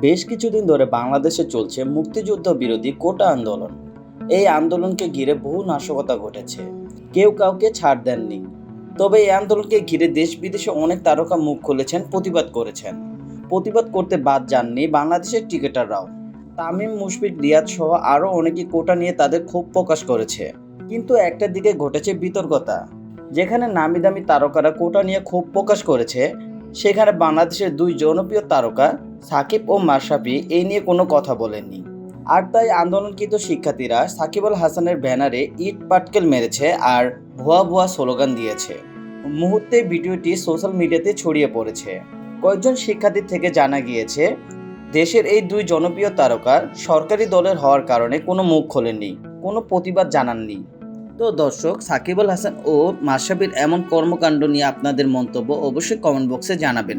বেশ কিছুদিন ধরে বাংলাদেশে চলছে মুক্তিযুদ্ধ বিরোধী কোটা আন্দোলন। এই আন্দোলনকে ঘিরে বহু নাশকতা ঘটেছে। কেউ কাউকে ছাড় দেননি। তবে এই আন্দোলনকে ঘিরে দেশ বিদেশে অনেক তারকা মুখ খুলেছেন, প্রতিবাদ করেছেন। প্রতিবাদ করতে বাদ যাননি বাংলাদেশের ক্রিকেটাররাও। তামিম, মুশফিক, রিয়াদ সহ আরও অনেকে কোটা নিয়ে তাদের ক্ষোভ প্রকাশ করেছে। কিন্তু একটা দিকে ঘটেছে বিতর্কতা। যেখানে নামি দামি তারকারা কোটা নিয়ে ক্ষোভ প্রকাশ করেছে, সেখানে বাংলাদেশের দুই জনপ্রিয় তারকা সাকিব ও মাশরাফি এই নিয়ে কোনো কথা বলেননি। আর তাই আন্দোলনকৃত শিক্ষার্থীরা সাকিব আল হাসানের ব্যানারে ইট পাটকেল মেরেছে আর ভুয়া ভুয়া স্লোগান দিয়েছে। মুহূর্তে ভিডিওটি সোশ্যাল মিডিয়াতে ছড়িয়ে পড়েছে। কয়েকজন শিক্ষার্থী থেকে জানা গিয়েছে, দেশের এই দুই জনপ্রিয় তারকার সরকারি দলের হওয়ার কারণে কোনো মুখ খোলেননি, কোনো প্রতিবাদ জানাননি। তো দর্শক, সাকিব আল হাসান ও মাশরাফির এমন কর্মকাণ্ড নিয়ে আপনাদের মন্তব্য অবশ্যই কমেন্ট বক্সে জানাবেন।